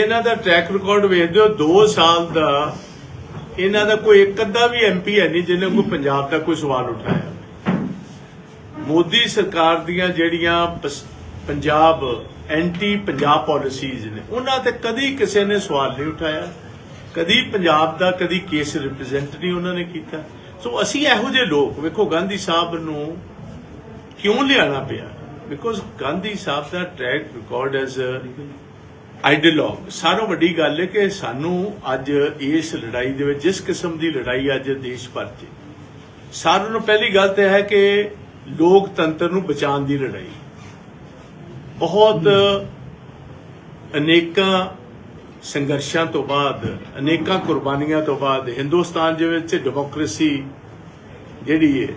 ਇਹਨਾਂ ਦਾ track record ਵੇਖਦੇ ਹੋ 2 ਸਾਲ ਦਾ, ਇਹਨਾਂ ਦਾ ਕੋਈ ਇੱਕ ਅੱਧਾ ਵੀ ਐਮਪੀ ਹੈ ਨਹੀਂ, ਜਿਹਨੇ ਕੋਈ ਪੰਜਾਬ ਦਾ ਕੋਈ ਸਵਾਲ ਉਠਾਇਆ। ਮੋਦੀ ਸਰਕਾਰ ਦੀਆਂ ਜਿਹੜੀਆਂ ਪੰਜਾਬ, ਐਂਟੀ ਪੰਜਾਬ ਪਾਲਿਸੀਜ਼ ਨੇ, ਉਹਨਾਂ ਤੇ ਕਦੀ ਕਿਸੇ ਨੇ ਸਵਾਲ ਨਹੀਂ ਉਠਾਇਆ। ਕਦੀ ਪੰਜਾਬ ਦਾ, ਕਦੀ ਕੇਸ ਰਿਪਰੈਜ਼ੈਂਟ ਨਹੀਂ ਉਹਨਾਂ ਨੇ ਕੀਤਾ। ਸੋ ਅਸੀਂ ਇਹੋ ਜਿਹੇ ਲੋਕ, ਵੇਖੋ ਗਾਂਧੀ ਸਾਹਿਬ ਨੂੰ ਕਿਉਂ ਲਿਆਣਾ ਪਿਆ? ਬਿਕੋਜ਼ ਗਾਂਧੀ ਸਾਹਿਬ ਦਾ ਟਰੈਕ ਰਿਕਾਰਡ ਐਜ਼ ਆਈਡੀਅਲੋਗ ਸਾਰੋਂ ਵੱਡੀ ਗੱਲ ਹੈ ਕਿ ਸਾਨੂੰ ਅੱਜ ਇਸ ਲੜਾਈ ਦੇ ਵਿੱਚ, ਜਿਸ ਕਿਸਮ ਦੀ ਲੜਾਈ ਅੱਜ ਦੇਸ਼ ਭਰ 'ਚ, ਸਾਰਿਆਂ ਨੂੰ ਪਹਿਲੀ ਗੱਲ ਤੇ ਹੈ ਕਿ ਲੋਕਤੰਤਰ ਨੂੰ ਬਚਾਉਣ ਦੀ ਲੜਾਈ। ਬਹੁਤ ਅਨੇਕਾਂ ਸੰਘਰਸ਼ਾਂ ਤੋਂ ਬਾਅਦ, ਅਨੇਕਾਂ ਕੁਰਬਾਨੀਆਂ ਤੋਂ ਬਾਅਦ, ਹਿੰਦੁਸਤਾਨ ਦੇ ਵਿੱਚ ਡੈਮੋਕ੍ਰੇਸੀ ਜਿਹੜੀ ਹੈ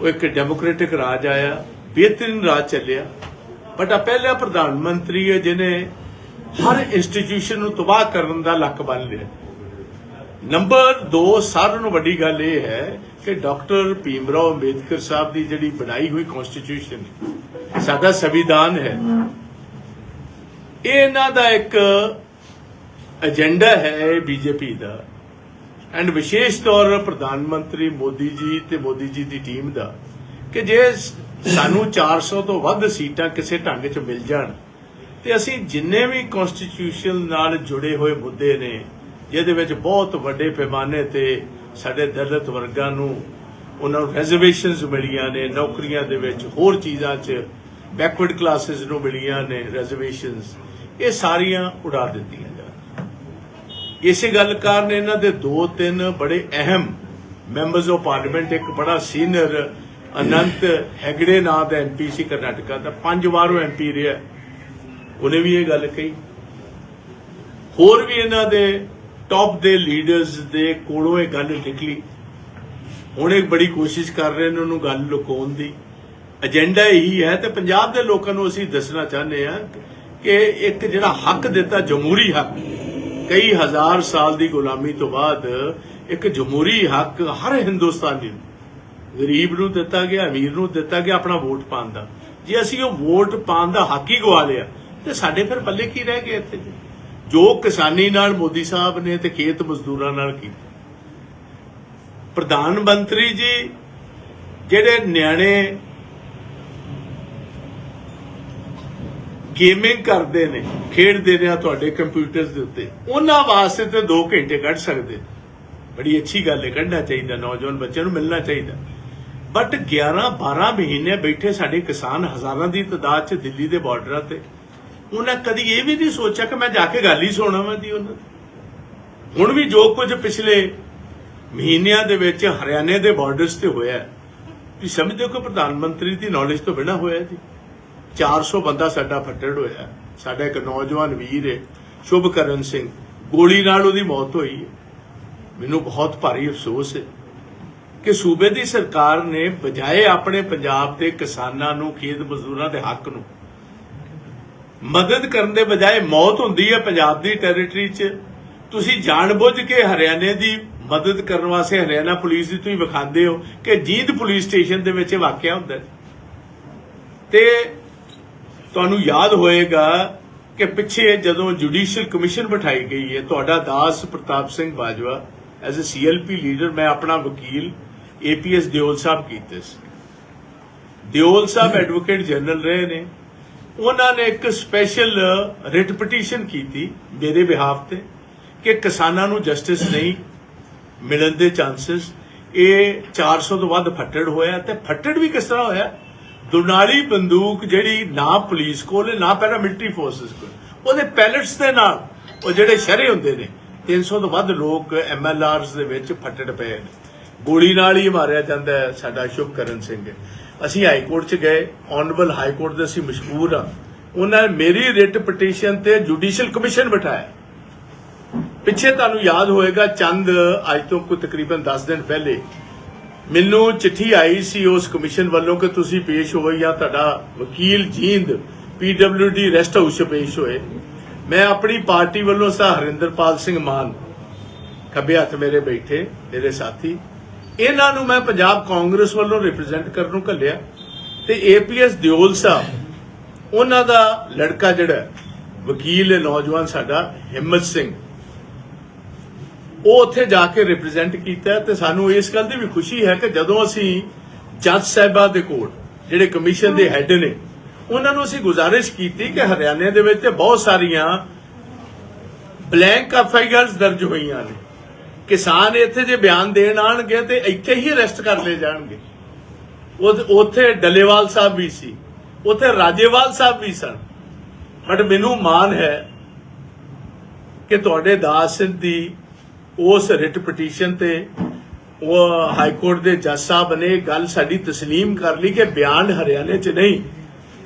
ਉਹ ਇੱਕ ਡੈਮੋਕ੍ਰੈਟਿਕ ਰਾਜ ਆਇਆ, ਬਿਹਤਰੀਨ ਰਾਜ ਚੱਲਿਆ। ਬਟ ਪਹਿਲਾ ਪ੍ਰਧਾਨ ਮੰਤਰੀ ਹੈ ਜਿਹਨੇ ਹਰ ਇੰਸਟੀਟਿਊਸ਼ਨ ਨੂੰ ਤਬਾਹ ਕਰਨ ਦਾ ਲੱਕ ਬੰਨ ਲਿਆ। ਨੰਬਰ 2 ਸਾਰਿਆਂ ਨੂੰ ਵੱਡੀ ਗੱਲ ਇਹ ਹੈ ਕਿ ਡਾਕਟਰ ਭੀਮਰਾਓ ਅੰਬੇਦਕਰ ਸਾਹਿਬ ਦੀ ਜਿਹੜੀ ਬਣਾਈ ਹੋਈ ਕਨਸਟੀਟਿਊਸ਼ਨ ਸਾਡਾ ਸੰਵਿਧਾਨ ਹੈ। ਇਹ ਇਹਨਾਂ ਦਾ ਇੱਕ ਏਜੰਡਾ ਹੈ ਬੀਜੇਪੀ ਦਾ। ਐਂਡ ਵਿਸ਼ੇਸ਼ ਤੌਰ ਪ੍ਰਧਾਨ ਮੰਤਰੀ ਮੋਦੀ ਜੀ ਤੇ ਮੋਦੀ ਜੀ ਦੀ ਟੀਮ ਦਾ ਕਿ ਜੇ ਸਾਨੂੰ 400 ਤੋਂ ਵੱਧ ਸੀਟਾਂ ਕਿਸੇ ਢੰਗ 'ਚ ਮਿਲ ਜਾਣ। ਤੇ ਅਸੀਂ ਜਿੰਨੇ ਵੀ ਕਨਸਟੀਟਿਊਸ਼ਨ ਨਾਲ ਜੁੜੇ ਹੋਏ ਮੁੱਦੇ ਨੇ, ਜਿਹਦੇ ਵਿੱਚ ਬਹੁਤ ਵੱਡੇ ਪੈਮਾਨੇ ਤੇ ਸਾਡੇ ਦਲਿਤ ਵਰਗਾਂ ਨੂੰ ਉਹਨਾਂ ਨੂੰ ਰਿਜ਼ਰਵੇਸ਼ਨਸ ਮਿਲੀਆਂ ਨੇ, ਨੌਕਰੀਆਂ ਦੇ ਵਿੱਚ ਹੋਰ ਚੀਜ਼ਾਂ 'ਚ ਬੈਕਵਰਡ ਕਲਾਸਿਸ ਨੂੰ ਮਿਲੀਆਂ ਨੇ ਰਿਜ਼ਰਵੇਸ਼ਨਸ ਇਹ ਸਾਰੀਆਂ ਉਡਾ ਦਿੱਤੀਆਂ ਜਾਣ ਇਸੇ ਗੱਲ ਕਾਰਨ ਇਹਨਾਂ ਦੇ ਦੋ ਤਿੰਨ ਬੜੇ ਅਹਿਮ ਮੈਂਬਰਸ ਆਫ ਪਾਰਲੀਮੈਂਟ ਇੱਕ ਬੜਾ ਸੀਨੀਅਰ ਅਨੰਤ ਹੈਗੜੇ ਨਾਂ ਦਾ ਐਮਪੀ ਸੀ ਕਰਨਾਟਕਾ ਦਾ, ਪੰਜ ਵਾਰ ਉਹ ਐਮਪੀ ਰਿਹਾ। ਉਹਨੇ ਵੀ ਇਹ ਗੱਲ ਕਹੀ। ਹੋਰ ਵੀ ਇਹਨਾਂ ਦੇ ਟੌਪ ਦੇ ਲੀਡਰਸ ਦੇ ਕੋਲੋਂ ਇਹ ਗੱਲ ਨਿਕਲੀ। ਹੁਣ ਇਹ ਬੜੀ ਕੋਸ਼ਿਸ਼ ਕਰ ਰਹੇ ਨੇ ਉਹਨੂੰ ਗੱਲ ਲੁਕਾਉਣ ਦੀ। ਏਜੰਡਾ ਇਹੀ ਹੈ ਤੇ ਪੰਜਾਬ ਦੇ ਲੋਕਾਂ ਨੂੰ ਅਸੀਂ ਦੱਸਣਾ ਚਾਹੁੰਦੇ ਹਾਂ ਕਿ ਇੱਕ ਜਿਹੜਾ ਹੱਕ ਦਿੱਤਾ, ਜਮਹੂਰੀ ਹੱਕ, ਕਈ ਹਜ਼ਾਰ ਸਾਲ ਦੀ ਗੁਲਾਮੀ ਤੋਂ ਬਾਅਦ ਇੱਕ ਜਮਹੂਰੀ ਹੱਕ ਹਰ ਹਿੰਦੁਸਤਾਨੀ ਨੂੰ ਗਰੀਬ ਨੂੰ ਦਿੱਤਾ ਗਿਆ, ਅਮੀਰ ਨੂੰ ਦਿੱਤਾ ਗਿਆ ਆਪਣਾ ਵੋਟ ਪਾਉਣ ਦਾ। ਜੇ ਅਸੀਂ ਉਹ ਵੋਟ ਪਾਉਣ ਦਾ ਹੱਕ ਹੀ ਗਵਾ ਲਿਆ, ਤੇ ਸਾਡੇ ਫਿਰ ਪੱਲੇ ਕੀ ਰਹਿ ਗਏ ਇੱਥੇ? ਜੋ ਕਿਸਾਨੀ ਨਾਲ, ਮੋਦੀ ਸਾਹਿਬ ਨੇ ਤੇ ਖੇਤ ਮਜ਼ਦੂਰਾਂ ਨਾਲ ਕੀਤਾ। ਪ੍ਰਧਾਨ ਮੰਤਰੀ ਜੀ, ਜਿਹੜੇ ਨਿਆਣੇ ਗੇਮਿੰਗ ਕਰਦੇ ਨੇ, ਖੇਡਦੇ ਨੇ ਤੁਹਾਡੇ ਕੰਪਿਊਟਰਸ ਦੇ ਉੱਤੇ, ਉਹਨਾਂ ਵਾਸਤੇ ਤੇ 2 ਘੰਟੇ ਕੱਢ ਸਕਦੇ ਬੜੀ ਅੱਛੀ ਗੱਲ ਹੈ, ਕੱਢਣਾ ਚਾਹੀਦਾ, ਨੌਜਵਾਨ ਬੱਚਿਆਂ ਨੂੰ ਮਿਲਣਾ ਚਾਹੀਦਾ। ਬਟ 11 12 ਮਹੀਨੇ ਬੈਠੇ ਸਾਡੇ ਕਿਸਾਨ ਹਜ਼ਾਰਾਂ ਦੀ ਤਾਦਾਦ 'ਚ ਦਿੱਲੀ ਦੇ ਬਾਰਡਰਾਂ ਤੇ। ਉਹਨਾਂ ਕਦੀ ਇਹ ਵੀ ਨਹੀਂ ਸੋਚਿਆ ਕਿ ਮੈਂ ਜਾ ਕੇ ਗੱਲ ਹੀ ਸੁਣਾਵਾਂ ਦੀ ਉਹਨਾਂ ਦੀ। ਹੁਣ ਵੀ ਜੋ ਕੁਝ ਪਿਛਲੇ ਮਹੀਨਿਆਂ ਦੇ ਵਿੱਚ ਹਰਿਆਣੇ ਦੇ ਬਾਰਡਰਸ ਤੇ ਹੋਇਆ ਤੁਸੀਂ ਸਮਝਦੇ ਹੋ ਕਿ ਪ੍ਰਧਾਨ ਮੰਤਰੀ ਦੀ ਨੌਲੇਜ ਤੋਂ ਬਿਨਾਂ ਹੋਇਆ ਜੀ। 400 ਬੰਦਾ ਸਾਡਾ ਫੱਟੜ ਹੋਇਆ ਸਾਡਾ ਇੱਕ ਨੌਜਵਾਨ ਵੀਰ ਹੈ, ਸ਼ੁਭਕਰਨ ਸਿੰਘ। ਗੋਲੀ ਨਾਲ ਉਹਦੀ ਮੌਤ ਹੋਈ ਮੈਨੂੰ ਬਹੁਤ ਭਾਰੀ ਅਫਸੋਸ ਹੈ। ਕਿ ਸੂਬੇ ਦੀ ਸਰਕਾਰ ਨੇ ਬਜਾਏ ਆਪਣੇ ਪੰਜਾਬ ਦੇ ਕਿਸਾਨਾਂ ਨੂੰ, ਖੇਤ ਮਜ਼ਦੂਰਾਂ ਦੇ ਹੱਕ ਨੂੰ ਮਦਦ ਕਰਨ ਦੇ ਬਜਾਏ ਮੌਤ ਹੁੰਦੀ ਹੈ ਪੰਜਾਬ ਦੀ ਟੈਰੀਟਰੀ 'ਚ। ਤੁਸੀਂ ਜਾਣਬੁੱਝ ਕੇ ਹਰਿਆਣੇ ਦੀ ਮਦਦ ਕਰਨ ਵਾਸਤੇ ਹਰਿਆਣਾ ਪੁਲਿਸ ਦੀ ਤੁਸੀਂ ਵਿਖਾਉਂਦੇ ਹੋ ਕਿ ਜੀਂਦ ਪੁਲਿਸ ਸਟੇਸ਼ਨ ਦੇ ਵਿੱਚ ਵਾਕਿਆ ਹੁੰਦਾ ਤੇ ਤੁਹਾਨੂੰ ਯਾਦ ਹੋਏਗਾ ਕਿ ਪਿੱਛੇ ਜਦੋਂ ਜੁਡੀਸ਼ੀਅਲ ਕਮਿਸ਼ਨ ਬਿਠਾਈ ਗਈ ਹੈ, ਤੁਹਾਡਾ ਦਾਸ Partap Singh Bajwa as uh CLP leader ਮੈਂ ਆਪਣਾ ਵਕੀਲ ਏਪੀਐਸ ਦਿਓਲ ਸਾਹਿਬ ਕੀਤੇ ਸੀ। ਦਿਓਲ ਸਾਹਿਬ ਐਡਵੋਕੇਟ ਜਨਰਲ ਰਹੇ ਨੇ। ਉਹਨਾਂ ਨੇ ਇੱਕ ਸਪੈਸ਼ਲ ਰਿਟ ਪਟੀਸ਼ਨ ਕੀਤੀ ਮੇਰੇ ਬਿਹਾਫ ਤੇ ਕਿ ਕਿਸਾਨਾਂ ਨੂੰ ਜਸਟਿਸ ਨਹੀਂ ਮਿਲਣ ਦੇ ਚਾਂਸਸ ਇਹ 400 ਤੋਂ ਵੱਧ ਫੱਟੜ ਹੋਇਆ ਤੇ ਫੱਟੜ ਵੀ ਕਿਸ ਤਰ੍ਹਾਂ ਹੋਇਆ? ਦੁਨਾਲੀ ਬੰਦੂਕ ਜਿਹੜੀ ਨਾ ਪੁਲਿਸ ਕੋਲ ਨਾ ਪੈਰਾ ਮਿਲਟਰੀ ਫੋਰਸਸ ਕੋਲ। ਉਹਦੇ ਪੈਲਟਸ ਦੇ ਨਾਲ ਉਹ ਜਿਹੜੇ ਸ਼ਰੇ ਹੁੰਦੇ ਨੇ 300 ਤੋਂ ਵੱਧ ਲੋਕ ਐਮਐਲਆਰਸ ਦੇ ਵਿੱਚ ਫੱਟੜ ਪਏ ਨੇ। ਗੋਲੀ ਨਾਲ ਹੀ ਮਾਰਿਆ ਜਾਂਦਾ ਹੈ, ਸਾਡਾ ਸ਼ੁਭਕਰਨ ਸਿੰਘ ਅਸੀਂ ਹਾਈ ਕੋਰਟ 'ਚ ਗਏ ਆਨਰੇਬਲ ਹਾਈ ਕੋਰਟ ਦੇ ਅਸੀਂ ਮਸ਼ਹੂਰ ਆ ਉਹਨਾਂ ਨੇ ਮੇਰੀ ਰਿਟ ਪਟੀਸ਼ਨ ਤੇ ਜੁਡੀਸ਼ੀਅਲ ਕਮਿਸ਼ਨ ਬਿਠਾਇਆ। ਪਿੱਛੇ ਤੁਹਾਨੂੰ ਯਾਦ ਹੋਏਗਾ, ਚੰਦ ਅੱਜ ਤੋਂ ਕੋਈ ਤਕਰੀਬਨ 10 ਦਿਨ ਪਹਿਲੇ ਮੈਨੂੰ ਚਿੱਠੀ ਆਈ ਸੀ ਉਸ ਕਮਿਸ਼ਨ ਵੱਲੋਂ ਕਿ ਤੁਸੀਂ ਪੇਸ਼ ਹੋਏ ਜਾਂ ਤੁਹਾਡਾ ਵਕੀਲ ਜੀਂਦ ਪੀਡਬਲਯੂਡੀ ਰੈਸਟ ਹਾਊਸ 'ਚ ਪੇਸ਼ ਹੋਏ। ਮੈਂ ਆਪਣੀ ਪਾਰਟੀ ਵੱਲੋਂ ਸਾ ਹਰਿੰਦਰਪਾਲ ਸਿੰਘ ਮਾਨ ਖੱਬੇ ਹੱਥ ਮੇਰੇ ਬੈਠੇ, ਮੇਰੇ ਸਾਥੀ ਇਹਨਾਂ ਨੂੰ ਮੈਂ ਪੰਜਾਬ ਕਾਂਗਰਸ ਵੱਲੋਂ ਰਿਪਰੈਜ਼ੈਂਟ ਕਰਨ ਨੂੰ ਘੱਲਿਆ ਤੇ ਏਪੀਐਸ ਦਿਓਲ ਸਾਹਿਬ, ਉਹਨਾਂ ਦਾ ਲੜਕਾ ਜਿਹੜਾ ਵਕੀਲ ਹੈ, ਨੌਜਵਾਨ ਸਾਡਾ, ਹਿੰਮਤ ਸਿੰਘ। ਉਹ ਉੱਥੇ ਜਾ ਕੇ ਰਿਪਰੈਜ਼ੈਂਟ ਕੀਤਾ ਤੇ ਸਾਨੂੰ ਇਸ ਗੱਲ ਦੀ ਵੀ ਖੁਸ਼ੀ ਹੈ ਕਿ ਜਦੋਂ ਅਸੀਂ ਜੱਜ ਸਾਹਿਬਾਂ ਦੇ ਕੋਲ, ਜਿਹੜੇ ਕਮਿਸ਼ਨ ਦੇ ਹੈੱਡ ਨੇ, ਉਹਨਾਂ ਨੂੰ ਅਸੀਂ ਗੁਜ਼ਾਰਿਸ਼ ਕੀਤੀ ਕਿ ਹਰਿਆਣੇ ਦੇ ਵਿੱਚ ਤੇ ਬਹੁਤ ਸਾਰੀਆਂ ਬਲੈਂਕ ਐਫਆਈਆਰਸ ਦਰਜ ਹੋਈਆਂ ਨੇ। ਕਿਸਾਨ ਇੱਥੇ ਜੇ ਬਿਆਨ ਦੇਣ ਆਣਗੇ ਤੇ ਇੱਥੇ ਹੀ ਅਰੈਸਟ ਕਰ ਲਏ ਜਾਣਗੇ ਉਹ- ਉੱਥੇ ਡੱਲੇਵਾਲ ਸਾਹਿਬ ਵੀ ਸੀ ਉੱਥੇ ਰਾਜੇਵਾਲ ਸਾਹਿਬ ਵੀ ਸਨ ਬਟ ਮੈਨੂੰ ਮਾਣ ਹੈ ਕਿ ਤੁਹਾਡੇ ਦਾਸ ਸਿੰਘ ਦੀ ਉਸ ਰਿਟ ਪਟੀਸ਼ਨ ਤੇ ਉਹ ਹਾਈ ਕੋਰਟ ਦੇ ਜੱਜ ਸਾਹਿਬ ਨੇ ਇਹ ਗੱਲ ਸਾਡੀ تسلیم ਕਰ ਲਈ ਕਿ ਬਿਆਨ ਹਰਿਆਣੇ 'ਚ ਨਹੀਂ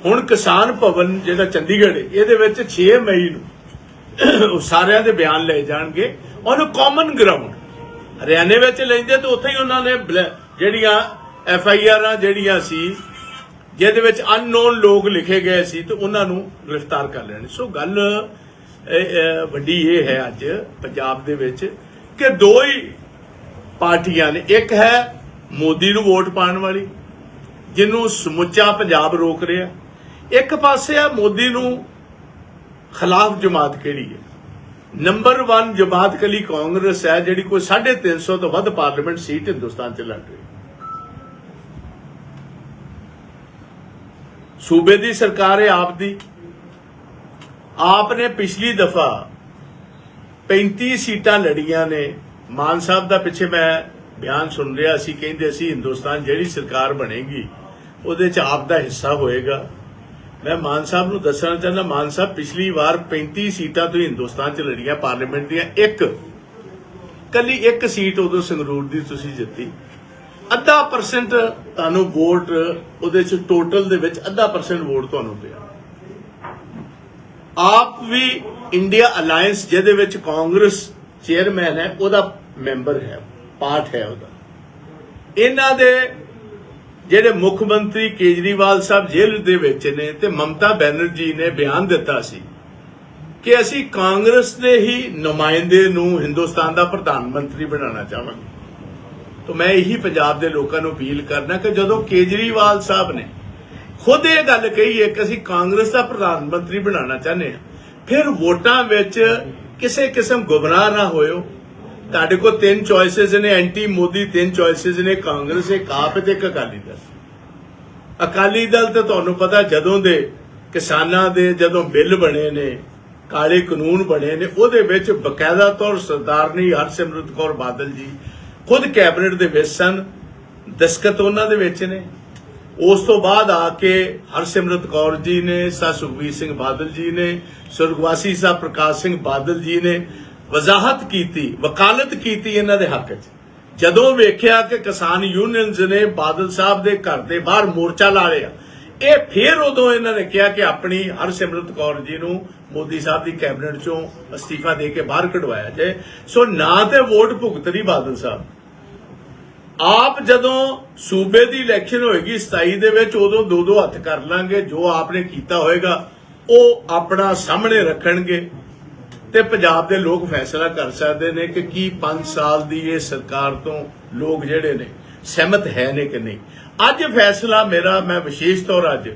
ਹੁਣ ਕਿਸਾਨ ਭਵਨ ਜਿਹੜਾ ਚੰਡੀਗੜ੍ਹ ਹੈ ਇਹਦੇ ਵਿੱਚ 6 ਮਈ ਨੂੰ ਉਹ ਸਾਰਿਆਂ ਦੇ ਬਿਆਨ ਲਏ ਜਾਣਗੇ ਔਨ ਕਾਮਨ ਗਰਾਊਂਡ ਹਰਿਆਣੇ ਵਿੱਚ ਲੈਂਦੇ ਤਾਂ ਉੱਥੇ ਹੀ ਉਹਨਾਂ ਨੇ ਬਲ- ਜਿਹੜੀਆਂ ਐਫ ਆਈ ਆਰਾਂ ਜਿਹੜੀਆਂ ਸੀ, ਜਿਹਦੇ ਵਿੱਚ ਅਨਨੋਨ ਲੋਕ ਲਿਖੇ ਗਏ ਸੀ, ਤੇ ਉਹਨਾਂ ਨੂੰ ਗ੍ਰਿਫਤਾਰ ਕਰ ਲੈਣ ਸੋ ਗੱਲ ਵੱਡੀ ਇਹ ਹੈ ਅੱਜ ਪੰਜਾਬ ਦੇ ਵਿੱਚ ਕਿ ਦੋ ਹੀ ਪਾਰਟੀਆਂ ਨੇ। ਇੱਕ ਹੈ ਮੋਦੀ ਨੂੰ ਵੋਟ ਪਾਉਣ ਵਾਲੀ, ਜਿਹਨੂੰ ਸਮੁੱਚਾ ਪੰਜਾਬ ਰੋਕ ਰਿਹਾ। ਇੱਕ ਪਾਸੇ ਆ ਮੋਦੀ ਨੂੰ ਖਿਲਾਫ ਜਮਾਤ ਕਿਹੜੀ ਹੈ? ਨੰਬਰ 1 ਜਮਾਤ ਕਲੀ ਕਾਂਗਰਸ ਹੈ ਜਿਹੜੀ ਕੋਈ 350 ਤੋਂ ਵੱਧ ਪਾਰਲੀਮੈਂਟ ਸੀਟ ਹਿੰਦੁਸਤਾਨ 'ਚ ਲੜ ਰਹੀ ਹੈ। ਸੂਬੇ ਦੀ ਸਰਕਾਰ ਹੈ ਆਪ ਦੀ। ਆਪ ਨੇ ਪਿਛਲੀ ਦਫਾ 35 ਸੀਟਾਂ ਲੜੀਆਂ ਨੇ। ਮਾਨ ਸਾਹਿਬ ਦਾ ਪਿੱਛੇ ਮੈਂ ਬਿਆਨ ਸੁਣ ਰਿਹਾ ਸੀ, ਕਹਿੰਦੇ ਸੀ ਹਿੰਦੁਸਤਾਨ ਜਿਹੜੀ ਸਰਕਾਰ ਬਣੇਗੀ, ਉਹਦੇ 'ਚ ਆਪ ਦਾ ਹਿੱਸਾ ਹੋਏਗਾ। ਮੈਂ ਮਾਨ ਸਾਹਿਬ ਨੂੰ ਦੱਸਣਾ ਚਾਹੁੰਦਾ, ਮਾਨ ਸਾਹਿਬ ਪਿਛਲੀ ਵਾਰ 35 ਸੀਟਾਂ ਤੋਂ ਹਿੰਦੁਸਤਾਨ 'ਚ ਲੜੀਆਂ ਪਾਰਲੀਮੈਂਟ ਦੀਆਂ, ਇੱਕ। ਕੱਲੀ ਇੱਕ ਸੀਟ ਉਦੋਂ ਸੰਗਰੂਰ ਦੀ ਤੁਸੀਂ ਜਿੱਤੀ। ਅੱਧਾ ਪਰਸੈਂਟ ਤੁਹਾਨੂੰ ਵੋਟ ਉਹਦੇ 'ਚ ਟੋਟਲ ਦੇ ਵਿੱਚ ਅੱਧਾ ਪਰਸੈਂਟ ਵੋਟ ਤੁਹਾਨੂੰ ਪਿਆ। ਆਪ ਵੀ ਇੰਡੀਆ ਅਲਾਈਅੰਸ ਜਿਹਦੇ ਵਿੱਚ ਕਾਂਗਰਸ ਚੇਅਰਮੈਨ ਹੈ, ਉਹਦਾ ਮੈਂਬਰ ਹੈ ਪਾਰਟ ਹੈ ਉਹਦਾ। ਇਹਨਾਂ ਦੇ ਜਿਹੜੇ ਮੁੱਖ ਮੰਤਰੀ ਕੇਜਰੀਵਾਲ ਸਾਹਿਬ ਜੇਲ੍ਹ ਦੇ ਵਿੱਚ ਨੇ ਤੇ ਮਮਤਾ ਬੈਨਰਜੀ ਨੇ ਬਿਆਨ ਦਿੱਤਾ ਸੀ ਕਿ ਅਸੀਂ ਕਾਂਗਰਸ ਦੇ ਹੀ ਨੁਮਾਇੰਦੇ ਨੂੰ ਹਿੰਦੁਸਤਾਨ ਦਾ ਪ੍ਰਧਾਨ ਮੰਤਰੀ ਬਣਾਉਣਾ ਚਾਹਾਂਗੇ। ਤਾਂ ਮੈਂ ਇਹੀ ਪੰਜਾਬ ਦੇ ਲੋਕਾਂ ਨੂੰ ਅਪੀਲ ਕਰਨਾ ਕਿ ਜਦੋਂ ਕੇਜਰੀਵਾਲ ਸਾਹਿਬ ਨੇ ਖੁਦ ਇਹ ਗੱਲ ਕਹੀ ਹੈ ਕਿ ਅਸੀਂ ਕਾਂਗਰਸ ਦਾ ਪ੍ਰਧਾਨ ਮੰਤਰੀ ਬਣਾਉਣਾ ਚਾਹੁੰਦੇ ਹਾਂ, ਫਿਰ ਵੋਟਾਂ ਵਿੱਚ ਕਿਸੇ ਕਿਸਮ ਗੁਬਰਾਹ ਨਾ ਹੋਇਓ। ਤੁਹਾਡੇ ਕੋਲ ਤਿੰਨ ਚੋਇਸਸ ਨੇ, ਐਂਟੀ ਮੋਦੀ, ਤਿੰਨ ਚੋਇਸਸ ਨੇ, ਕਾਂਗਰਸ, ਇੱਕ ਆਪ ਤੇ ਇੱਕ ਅਕਾਲੀ ਦਲ। ਅਕਾਲੀ ਦਲ ਤੇ ਤੁਹਾਨੂੰ ਪਤਾ ਜਦੋਂ ਦੇ ਕਿਸਾਨਾਂ ਦੇ ਜਦੋਂ ਬਿੱਲ ਬਣੇ ਨੇ, ਕਾਲੇ ਕਾਨੂੰਨ ਬਣੇ ਨੇ, ਉਹਦੇ ਵਿੱਚ ਬਕਾਇਦਾ ਤੌਰ ਸਰਦਾਰਨੀ ਹਰਸਿਮਰਤ ਕੌਰ ਬਾਦਲ ਜੀ ਖੁਦ ਕੈਬਨਿਟ ਦੇ ਵਿੱਚ ਸਨ ਦਸਕਤ ਉਹਨਾਂ ਦੇ ਵਿੱਚ ਨੇ। ਉਸ ਤੋਂ ਬਾਅਦ ਆ ਕੇ ਹਰਸਿਮਰਤ ਕੌਰ ਜੀ ਨੇ, ਸਾ ਸੁਖਬੀਰ ਸਿੰਘ ਬਾਦਲ ਜੀ ਨੇ, ਸੁਰਗਵਾਸੀ ਸਾਹਿਬ ਪ੍ਰਕਾਸ਼ ਸਿੰਘ ਬਾਦਲ ਜੀ ਨੇ ਵਜ਼ਾਹਤ ਕੀਤੀ, ਵਕਾਲਤ ਕੀਤੀ ਇਹਨਾਂ ਦੇ ਹੱਕ 'ਚ। ਜਦੋਂ ਵੇਖਿਆ ਕਿ ਕਿਸਾਨ ਯੂਨੀਅਨਸ ਨੇ ਬਾਦਲ ਸਾਹਿਬ ਦੇ ਘਰ ਦੇ ਬਾਹਰ ਮੋਰਚਾ ਲਾ ਲਿਆ, ਇਹ ਫਿਰ ਉਦੋਂ ਇਹਨਾਂ ਨੇ ਕਿਹਾ ਕਿ ਆਪਣੀ ਹਰਸਿਮਰਤ ਕੌਰ ਜੀ ਨੂੰ ਮੋਦੀ ਸਾਹਿਬ ਦੀ ਕੈਬਨਿਟ ਚੋਂ ਅਸਤੀਫਾ ਦੇ ਕੇ ਬਾਹਰ ਕਢਵਾਇਆ ਜਾਏ। ਸੋ ਨਾ ਤੇ ਵੋਟ ਭੁਗਤ ਰਹੀ ਬਾਦਲ ਸਾਹਿਬ। ਆਪ ਜਦੋਂ ਸੂਬੇ ਦੀ ਇਲੈਕਸ਼ਨ ਹੋਏਗੀ 27 ਦੇ ਵਿੱਚ, ਉਦੋਂ ਦੋ ਦੋ ਹੱਥ ਕਰ ਲਾਂਗੇ। ਜੋ ਆਪਨੇ ਕੀਤਾ ਹੋਏਗਾ, ਉਹ ਆਪਣਾ ਸਾਹਮਣੇ ਰੱਖਣਗੇ। ਤੇ ਪੰਜਾਬ ਦੇ ਲੋਕ ਫੈਸਲਾ ਕਰ ਸਕਦੇ ਨੇ ਕਿ ਕੀ 5 ਸਾਲ ਦੀ ਇਹ ਸਰਕਾਰ ਤੋਂ ਲੋਕ ਜਿਹੜੇ ਨੇ ਸਹਿਮਤ ਹੈ ਨੇ ਕਿ ਨਹੀਂ। ਅੱਜ ਫੈਸਲਾ ਮੇਰਾ, ਮੈਂ ਵਿਸ਼ੇਸ਼ ਤੌਰ ਅੱਜ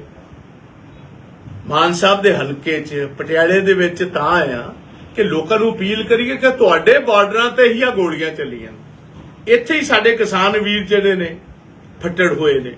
ਮਾਨ ਸਾਹਿਬ ਦੇ ਹਲਕੇ 'ਚ, ਪਟਿਆਲੇ ਦੇ ਵਿੱਚ ਤਾਂ ਆਇਆ ਕਿ ਲੋਕਾਂ ਨੂੰ ਅਪੀਲ ਕਰੀਏ ਕਿ ਤੁਹਾਡੇ ਬਾਰਡਰਾਂ ਤੇ ਹੀ ਆ ਗੋਲੀਆਂ ਚੱਲੀਆਂ। ਇੱਥੇ ਹੀ ਸਾਡੇ ਕਿਸਾਨ ਵੀਰ ਜਿਹੜੇ ਨੇ, ਫੱਟੜ ਹੋਏ ਨੇ।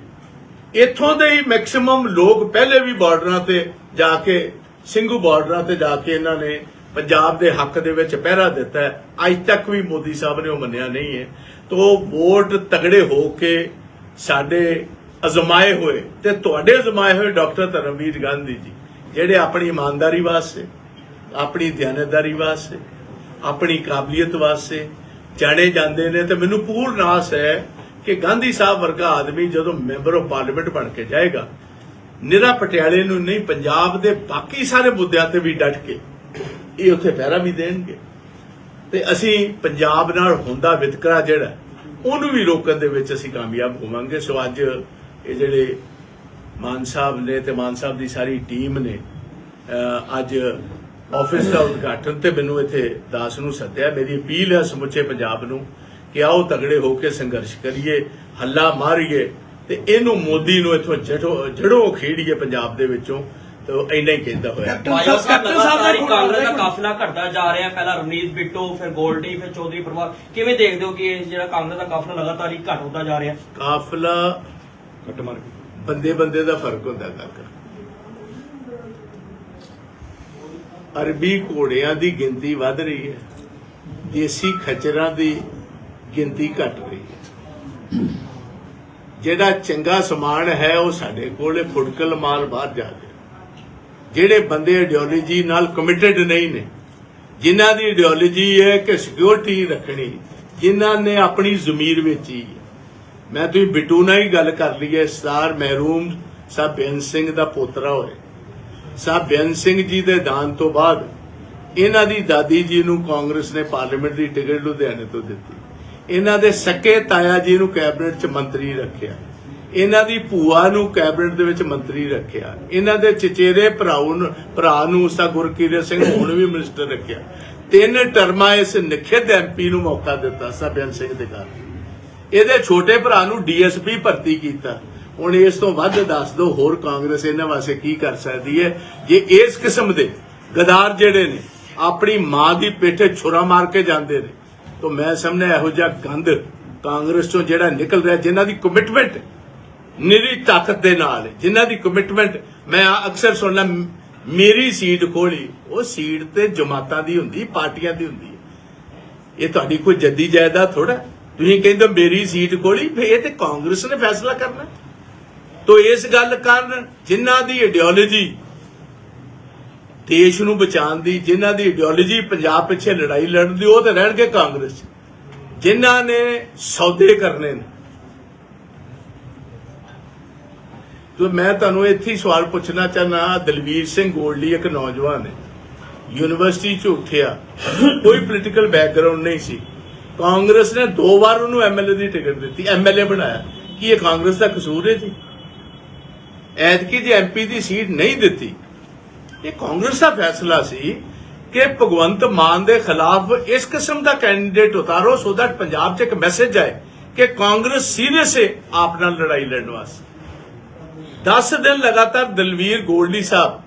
ਇੱਥੋਂ ਦੇ ਹੀ ਮੈਕਸਿਮਮ ਲੋਕ ਪਹਿਲੇ ਵੀ ਬਾਰਡਰਾਂ ਤੇ ਜਾ ਕੇ, ਸਿੰਘੂ ਬਾਰਡਰਾਂ ਤੇ ਜਾ ਕੇ ਇਹਨਾਂ ਨੇ ਪੰਜਾਬ ਦੇ ਹੱਕ ਦੇ ਵਿੱਚ ਪਹਿਰਾ ਦਿੱਤਾ ਹੈ। ਅੱਜ ਤੱਕ ਵੀ ਮੋਦੀ ਸਾਹਿਬ ਨੇ ਉਹ ਮੰਨਿਆ ਨਹੀਂ ਹੈ। ਤੋ ਵੋਟ ਤਗੜੇ ਹੋ ਕੇ ਸਾਡੇ ਅਜ਼ਮਾਏ ਹੋਏ ਤੇ ਤੁਹਾਡੇ ਅਜ਼ਮਾਏ ਹੋਏ ਡਾਕਟਰ ਧਰਮਵੀਰ ਗਾਂਧੀ ਜੀ, ਜਿਹੜੇ ਆਪਣੀ ਇਮਾਨਦਾਰੀ ਵਾਸਤੇ, ਆਪਣੀ ਦਿਆਨਤਦਾਰੀ ਵਾਸਤੇ, ਆਪਣੀ ਕਾਬਲੀਅਤ ਵਾਸਤੇ ਜਾਣੇ ਜਾਂਦੇ ਨੇ ਤੇ ਮੈਨੂੰ ਪੂਰਨ ਆਸ ਹੈ ਕਿ ਗਾਂਧੀ ਸਾਹਿਬ ਵਰਗਾ ਆਦਮੀ ਜਦੋਂ ਮੈਂਬਰ ਆਫ ਪਾਰਲੀਮੈਂਟ ਬਣ ਕੇ ਜਾਏਗਾ, ਨਿਰਾ ਪਟਿਆਲੇ ਨੂੰ ਨਹੀਂ, ਪੰਜਾਬ ਦੇ ਬਾਕੀ ਸਾਰੇ ਮੁੱਦਿਆਂ ਤੇ ਵੀ ਡਟ ਕੇ ਇਹ ਉੱਥੇ ਪਹਿਰਾ ਵੀ ਦੇਣਗੇ। ਤੇ ਅਸੀਂ ਪੰਜਾਬ ਨਾਲ ਹੁੰਦਾ ਵਿਤਕਰਾ ਜਿਹੜਾ, ਉਹਨੂੰ ਵੀ ਰੋਕਣ ਦੇ ਵਿੱਚ ਅਸੀਂ ਕਾਮਯਾਬ ਹੋਵਾਂਗੇ। ਸੋ ਅੱਜ ਇਹ ਜਿਹੜੇ ਮਾਨ ਸਾਹਿਬ ਨੇ ਤੇ ਮਾਨ ਸਾਹਿਬ ਦੀ ਸਾਰੀ ਟੀਮ ਨੇ ਅੱਜ ਆਫਿਸ ਦਾ ਉਦਘਾਟਨ ਤੇ ਮੈਨੂੰ ਇੱਥੇ ਦਾਸ ਨੂੰ ਸੱਦਿਆ। ਮੇਰੀ ਅਪੀਲ ਹੈ ਸਮੁੱਚੇ ਪੰਜਾਬ ਨੂੰ ਕਿ ਆਓ ਤਗੜੇ ਹੋ ਕੇ ਸੰਘਰਸ਼ ਕਰੀਏ, ਹੱਲਾ ਮਾਰੀਏ ਤੇ ਇਹਨੂੰ ਮੋਦੀ ਨੂੰ ਇੱਥੋਂ ਜੜੋ ਜੜੋਂ ਖੇੜੀਏ ਪੰਜਾਬ ਦੇ ਵਿੱਚੋਂ। ਤੇ ਉਹ ਇੰਨਾ ਹੀ ਕਹਿੰਦਾ ਹੋਇਆ। ਬਾਜਵਾ ਸਾਹਿਬ ਕੈਪਟਨ ਸਾਹਿਬ ਦਾ ਲਗਾਤਾਰ ਹੀ ਕਾਂਗਰਸ ਦਾ। ਕਾਫਲਾ ਘਟਦਾ ਜਾ ਰਿਹਾ। ਪਹਿਲਾਂ ਰਵਨੀਤ ਬਿੱਟੂ ਫਿਰ ਗੋਲਡੀ ਫਿਰ ਚੌਧਰੀ ਪਰਿਵਾਰ। ਕਿਵੇਂ ਦੇਖਦੇ ਹੋ ਕਿ ਇਹ ਜਿਹੜਾ ਕਾਂਗਰਸ ਦਾ ਕਾਫਲਾ ਲਗਾਤਾਰ ਹੀ ਘਟ ਹੁੰਦਾ ਜਾ ਰਿਹਾ? ਕਾਫਲਾ ਕੱਟ ਮਾਰ ਬੰਦੇ ਬੰਦੇ ਦਾ ਫ਼ਰਕ ਹੁੰਦਾ ਕਾਕਾ ਅਰਬੀ ਘੋੜਿਆਂ ਦੀ ਗਿਣਤੀ ਵੱਧ ਰਹੀ ਹੈ। ਦੇਸੀ ਖਚਰਾਂ ਦੀ ਗਿਣਤੀ ਘਟ ਰਹੀ ਹੈ। ਜਿਹੜਾ ਚੰਗਾ ਸਮਾਨ ਹੈ ਉਹ ਸਾਡੇ ਕੋਲੇ ਫੁਟਕਲ ਮਾਲ ਬਾਹਰ ਜਾ ਰਿਹਾ। ਜਿਹੜੇ ਬੰਦੇ ਆਈਡੀਓਲੋਜੀ ਨਾਲ ਕਮਿਟਡ ਨਹੀਂ ਨੇ, ਜਿਨ੍ਹਾਂ ਦੀ ਆਈਡੀਓਲੋਜੀ ਹੈ ਕਿ ਸਿਕਿਉਰਿਟੀ ਰੱਖਣੀ, ਜਿਨ੍ਹਾਂ ਨੇ ਆਪਣੀ ਜ਼ਮੀਰ ਵੇਚੀ ਮੈਂ ਤੁਸੀਂ ਬਿੱਟੂ ਨਾਲ ਹੀ ਗੱਲ ਕਰ ਲਈ ਹੈ ਸਰ ਮਹਿਰੂਮ ਸਾਹਿਬ ਬੇਅੰਤ ਸਿੰਘ ਦਾ ਪੋਤਰਾ ਹੋਏ ਸਾਹਿਬ ਬੇਅੰਤ ਸਿੰਘ ਜੀ ਦੇ ਦਾਨ ਤੋਂ ਬਾਅਦ ਇਹਨਾਂ ਦੀ ਦਾਦੀ ਜੀ ਨੂੰ ਕਾਂਗਰਸ ਨੇ ਪਾਰਲੀਮੈਂਟ ਦੀ ਟਿਕਟ ਲੁਧਿਆਣੇ ਤੋਂ ਦਿੱਤੀ। ਇਹਨਾਂ ਦੇ ਸਕੇ ਤਾਇਆ ਜੀ ਨੂੰ ਕੈਬਨਿਟ 'ਚ ਮੰਤਰੀ ਰੱਖਿਆ। ਇਹਨਾਂ ਦੀ ਭੂਆ ਨੂੰ ਕੈਬਨਿਟ ਦੇ ਵਿੱਚ ਮੰਤਰੀ ਰੱਖਿਆ। ਇਹਨਾਂ ਦੇ ਚਚੇਰੇ ਭਰਾਉ ਨੂੰ ਭਰਾ ਨੂੰ ਉਸਾ ਗੁਰਕੀਰਤ ਸਿੰਘ, ਹੁਣ ਵੀ ਮਿਨਿਸਟਰ ਰੱਖਿਆ। ਤਿੰਨ ਟਰਮਾਂ ਇਸ ਨਿਖਿਤ ਐਮਪੀ ਨੂੰ ਮੌਕਾ ਦਿੱਤਾ ਸਾਹਿਬ ਸਿੰਘ ਦੇ ਘਰ। ਇਹਦੇ ਛੋਟੇ ਭਰਾ ਨੂੰ ਡੀਐਸਪੀ ਭਰਤੀ ਕੀਤਾ। ਹੁਣ ਇਸ ਤੋਂ ਵੱਧ ਦੱਸ ਦੋ ਹੋਰ ਕਾਂਗਰਸ ਇਹਨਾਂ ਵਾਸਤੇ ਕੀ ਕਰ ਸਕਦੀ ਹੈ? ਜੇ ਇਸ ਕਿਸਮ ਦੇ ਗਦਾਰ ਜਿਹੜੇ ਨੇ, ਆਪਣੀ ਮਾਂ ਦੀ ਪਿੱਠੇ ਛੁਰਾ ਮਾਰ ਕੇ ਜਾਂਦੇ ਨੇ, ਤਾਂ ਮੈਂ ਸਾਹਮਣੇ ਇਹੋ ਜਿਹਾ ਗੰਦ ਕਾਂਗਰਸ ਚੋਂ ਜਿਹੜਾ ਨਿਕਲ ਰਿਹਾ, ਜਿਨ੍ਹਾਂ ਦੀ ਕਮਿਟਮੈਂਟ ਨਿਰੀ ਤਾਕਤ ਦੇ ਨਾਲ। ਜਿਨ੍ਹਾਂ ਦੀ ਕਮਿਟਮੈਂਟ ਮੈਂ ਅਕਸਰ ਸੁਣਨਾ, ਮੇਰੀ ਸੀਟ ਖੋਲੀ ਉਹ ਸੀਟ ਤੇ ਜਮਾਤਾਂ ਦੀ ਹੁੰਦੀ, ਪਾਰਟੀਆਂ ਦੀ ਹੁੰਦੀ ਇਹ ਤੁਹਾਡੀ ਕੋਈ ਜੱਦੀ ਜਾਇਦਾਦ ਥੋੜਾ ਤੁਸੀਂ ਕਹਿੰਦੇ ਮੇਰੀ ਸੀਟ ਖੋਲੀ ਫੇ ਇਹ ਤੇ ਕਾਂਗਰਸ ਨੇ ਫੈਸਲਾ ਕਰਨਾ ਤੋ ਇਸ ਗੱਲ ਕਾਰਨ ਜਿਨ੍ਹਾਂ ਦੀ ਆਈਡੀਓਲੋਜੀ ਦੇਸ਼ ਨੂੰ ਬਚਾਉਣ ਦੀ, ਜਿਨ੍ਹਾਂ ਦੀ ਆਈਡੀਓਲੋਜੀ ਪੰਜਾਬ ਪਿੱਛੇ ਲੜਾਈ ਲੜਨ ਦੀ, ਉਹ ਤਾਂ ਰਹਿਣਗੇ ਕਾਂਗਰਸ। ਜਿਨ੍ਹਾਂ ਨੇ ਸੌਦੇ ਕਰਨੇ ਨੇ ਤੋ ਮੈਂ ਤੁਹਾਨੂੰ ਇੱਥੇ ਹੀ ਸਵਾਲ ਪੁੱਛਣਾ ਚਾਹਨਾ ਦਲਵੀਰ ਸਿੰਘ ਗੋਲਡੀ ਇੱਕ ਨੌਜਵਾਨ ਹੈ। ਯੂਨੀਵਰਸਿਟੀ ਚ ਉੱਠਿਆ, ਕੋਈ ਪੋਲੀਟੀਕਲ ਬੈਕਗ੍ਰਾਉਂਡ ਨਹੀਂ ਸੀ। ਕਾਂਗਰਸ ਨੇ ਦੋ ਵਾਰ ਉਹਨੂੰ ਐਮਐਲਏ ਦੀ ਟਿਕਟ ਦਿੱਤੀ ਐਮਐਲਏ ਬਣਾਇਆ। ਕੀ ਇਹ ਕਾਂਗਰਸ ਦਾ ਕਸੂਰ ਹੈ ਜੀ? ਐਤਕੀ ਜੇ ਐਮਪੀ ਦੀ ਸੀਟ ਨਹੀਂ ਦਿੱਤੀ, ਇਹ ਕਾਂਗਰਸ ਦਾ ਫੈਸਲਾ ਸੀ ਕਿ ਭਗਵੰਤ ਮਾਨ ਦੇ ਖਿਲਾਫ ਇਸ ਕਿਸਮ ਦਾ ਕੈਂਡੀਡੇਟ ਉਤਾਰੋ ਸੋ ਦੈਟ ਪੰਜਾਬ 'ਚ ਇੱਕ ਮੈਸੇਜ ਆਏ ਕਿ ਕਾਂਗਰਸ ਸੀਰੀਅਸ ਹੈ ਆਪ ਨਾਲ ਲੜਾਈ ਲੜਨ ਵਾਸਤੇ। 10 ਦਿਨ ਲਗਾਤਾਰ ਦਲਵੀਰ ਗੋਲਡੀ ਸਾਹਿਬ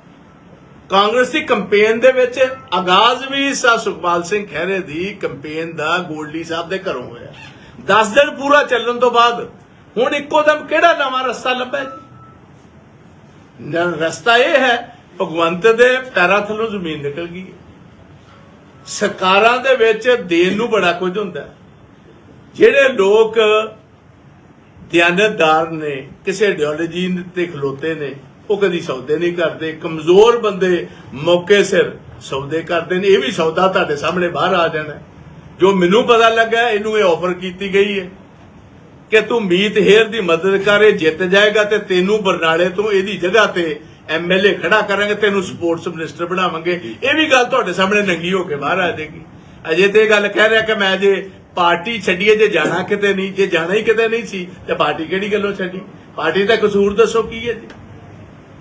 ਕਾਂਗਰਸ ਦੀ ਕੈਂਪੇਨ ਦੇ ਵਿੱਚ ਆਗਾਜ਼ ਵੀ ਸਾ ਸੁਖਪਾਲ ਸਿੰਘ ਖਹਿਰੇ ਦੀ ਕੈਂਪੇਨ ਦਾ ਗੋਲਡੀ ਸਾਹਿਬ ਦੇ ਘਰੋਂ ਹੋਇਆ। 10 ਦਿਨ ਪੂਰਾ ਚੱਲਣ ਤੋਂ ਬਾਅਦ ਹੁਣ ਇੱਕੋ ਦਮ ਕਿਹੜਾ ਨਵਾਂ ਰਸਤਾ ਲੱਭਿਆ ਜੀ? ਨ- ਰਸਤਾ ਇਹ ਹੈ, ਭਗਵੰਤ ਦੇ ਪੈਰਾਂ ਥੱਲੋਂ ਜ਼ਮੀਨ ਨਿਕਲ ਗਈ ਸਰਕਾਰਾਂ ਦੇ ਵਿੱਚ ਦੇਣ ਨੂੰ ਬੜਾ ਕੁਝ ਹੁੰਦਾ ਜਿਹੜੇ ਲੋਕ ਦਿਆਨਤਦਾਰ ਨੇ, ਕਿਸੇ ਆਈਡੀਓਲੋਜੀ ਤੇ ਖਲੋਤੇ ਨੇ, ਉਹ ਕਦੀ ਸੌਦੇ ਨਹੀਂ ਕਰਦੇ। ਕਮਜ਼ੋਰ ਬੰਦੇ ਮੌਕੇ ਸਿਰ ਸੌਦੇ ਕਰਦੇ ਨੇ। ਇਹ ਵੀ ਸੌਦਾ ਤੁਹਾਡੇ ਸਾਹਮਣੇ ਬਾਹਰ ਆ ਜਾਣਾ। ਜੋ ਮੈਨੂੰ ਪਤਾ ਲੱਗਾ, ਇਹਨੂੰ ਇਹ ਆਫਰ ਕੀਤੀ ਗਈ ਹੈ ਕਿ ਤੂੰ ਮੀਤ ਹੇਰ ਦੀ ਮਦਦ ਕਰ, ਇਹ ਜਿੱਤ ਜਾਏਗਾ ਤੇ ਤੈਨੂੰ ਬਰਨਾਲੇ ਤੋਂ ਇਹਦੀ ਜਗ੍ਹਾ ਤੇ ਐਮਐਲਏ ਖੜਾ ਕਰਾਂਗੇ, ਤੈਨੂੰ ਸਪੋਰਟਸ ਮਿਨਿਸਟਰ ਬਣਾਵਾਂਗੇ। ਇਹ ਵੀ ਗੱਲ ਤੁਹਾਡੇ ਸਾਹਮਣੇ ਨੰਗੀ ਹੋ ਕੇ ਬਾਹਰ ਆ ਜਾਏਗੀ। ਅਜੇ ਤੇ ਇਹ ਗੱਲ ਕਹਿ ਰਿਹਾ ਕਿ ਮੈਂ ਜੇ ਪਾਰਟੀ ਛੱਡੀਏ ਜੇ ਜਾਣਾ ਕਿਤੇ ਨਹੀਂ ਜੇ ਜਾਣਾ ਹੀ ਕਿਤੇ ਨਹੀਂ ਸੀ ਤੇ ਪਾਰਟੀ ਕਿਹੜੀ ਗੱਲੋਂ ਛੱਡੀ? ਪਾਰਟੀ ਦਾ ਕਸੂਰ ਦੱਸੋ ਕੀ ਹੈ ਜੀ?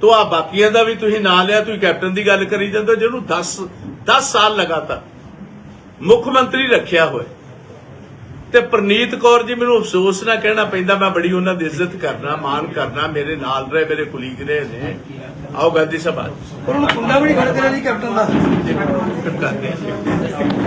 ਤੋ ਆ ਬਾਕੀਆਂ ਦਾ ਵੀ ਤੁਸੀਂ ਨਾਂ ਲਿਆ ਤੁਸੀਂ ਕੈਪਟਨ ਦੀ ਗੱਲ ਕਰੀ ਜਾਂਦੇ ਜਿਹਨੂੰ 10 10 ਸਾਲ ਲਗਾਤਾਰ ਮੁੱਖ ਮੰਤਰੀ ਰੱਖਿਆ ਹੋਇਆ। ਤੇ ਪ੍ਰਨੀਤ ਕੌਰ ਜੀ ਮੈਨੂੰ ਅਫਸੋਸ ਨਾ ਕਹਿਣਾ ਪੈਂਦਾ ਮੈਂ ਬੜੀ ਉਹਨਾਂ ਦੀ ਇੱਜ਼ਤ ਕਰਨਾ ਮਾਣ ਕਰਨਾ ਮੇਰੇ ਨਾਲ ਰਹੇ ਮੇਰੇ ਕੁਲੀਗ ਰਹੇ ਨੇ। ਆਓ ਗਾਂਧੀ ਸਭਾ ਉਹਨਾਂ ਨੂੰ ਕੁੰਡਾ ਵੀ ਨਹੀਂ ਖੜ ਕਰਿਆ ਜੀ ਕੈਪਟਨ ਦਾ। ਕਰਦੇ